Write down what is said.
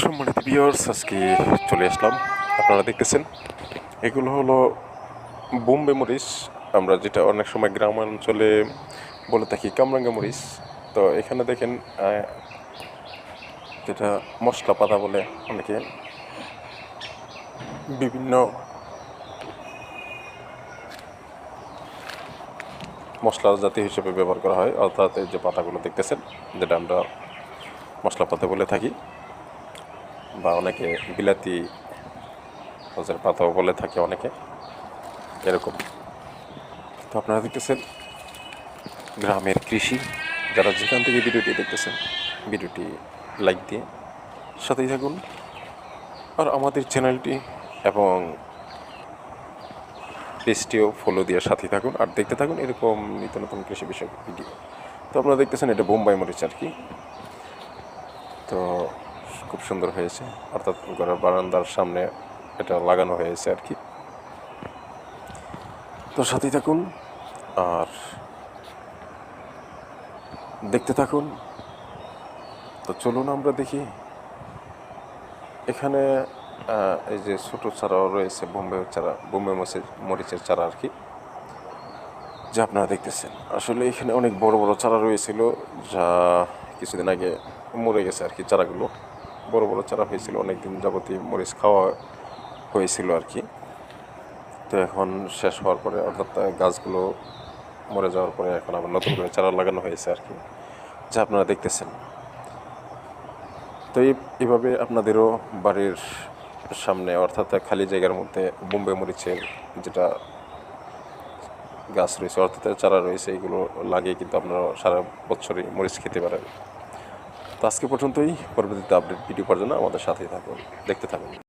সম্মানিত ভিউয়ার্স আজকে চলে আসলাম। আপনারা দেখতেছেন, এগুলো হলো বোম্বে মরিচ আমরা যেটা অনেক সময় গ্রামাঞ্চলে বলে থাকি, কামরাঙ্গা মরিচ তো এখানে দেখেন যেটা মশলা পাতা বলে অনেকে। বিভিন্ন মশলা জাতি হিসেবে ব্যবহার করা হয়। অর্থাৎ এই যে পাতাগুলো দেখতেছেন, যেটা আমরা মশলা পাতা বলে থাকি। বা অনেকে বিলাতি গাছের পাতাও বলে থাকে অনেকে, এরকম। তো আপনারা দেখতেছেন গ্রামের কৃষি, যারা যেখান থেকে ভিডিওটি দেখতেছেন, ভিডিওটি লাইক দিয়ে সাথেই থাকুন। আর আমাদের চ্যানেলটি এবং পেজটিও ফলো দিয়ে সাথে থাকুন আর দেখতে থাকুন এরকম নিত্য নতুন কৃষি বিষয়ক ভিডিও। তো আপনারা দেখতেছেন এটা বোম্বাই মরিচ আর কি। তো খুব সুন্দর হয়েছে। অর্থাৎ ঘরের বারান্দার সামনে এটা লাগানো হয়েছে আর কি। তো সাথেই থাকুন আর দেখতে থাকুন। তো চলুন আমরা দেখি। এখানে এই যে ছোটো চারাও রয়েছে, বোম্বে চারা, বোম্বে মরিচের মরিচের চারা আর কি। যা আপনারা দেখতেছেন। আসলে এখানে অনেক বড় বড় চারা রয়েছিল, যা কিছুদিন আগে মরে গেছে আর কি চারাগুলো। বড় বড় চারা হয়েছিল অনেক দিন যাবতীয় মরিচ খাওয়া হয়েছিল আর কি। তো এখন শেষ হওয়ার পরে, অর্থাৎ গাছগুলো মরে যাওয়ার পরে এখন আবার নতুন করে চারা লাগানো হয়েছে আর কি, যা আপনারা দেখতেছেন। তো এই এভাবে আপনাদেরও বাড়ির সামনে, অর্থাৎ, খালি জায়গার মধ্যে বোম্বে মরিচের যেটা গাছ রয়েছে, অর্থাৎ, চারা রয়েছে, এগুলো লাগিয়ে কিন্তু আপনারা সারা বছরই মরিচ খেতে পারেন। আজকে পর্যন্তই। পরবর্তীতে আপডেট ভিডিও জন্য আমাদের সাথেই থাকুন। দেখতে থাকুন।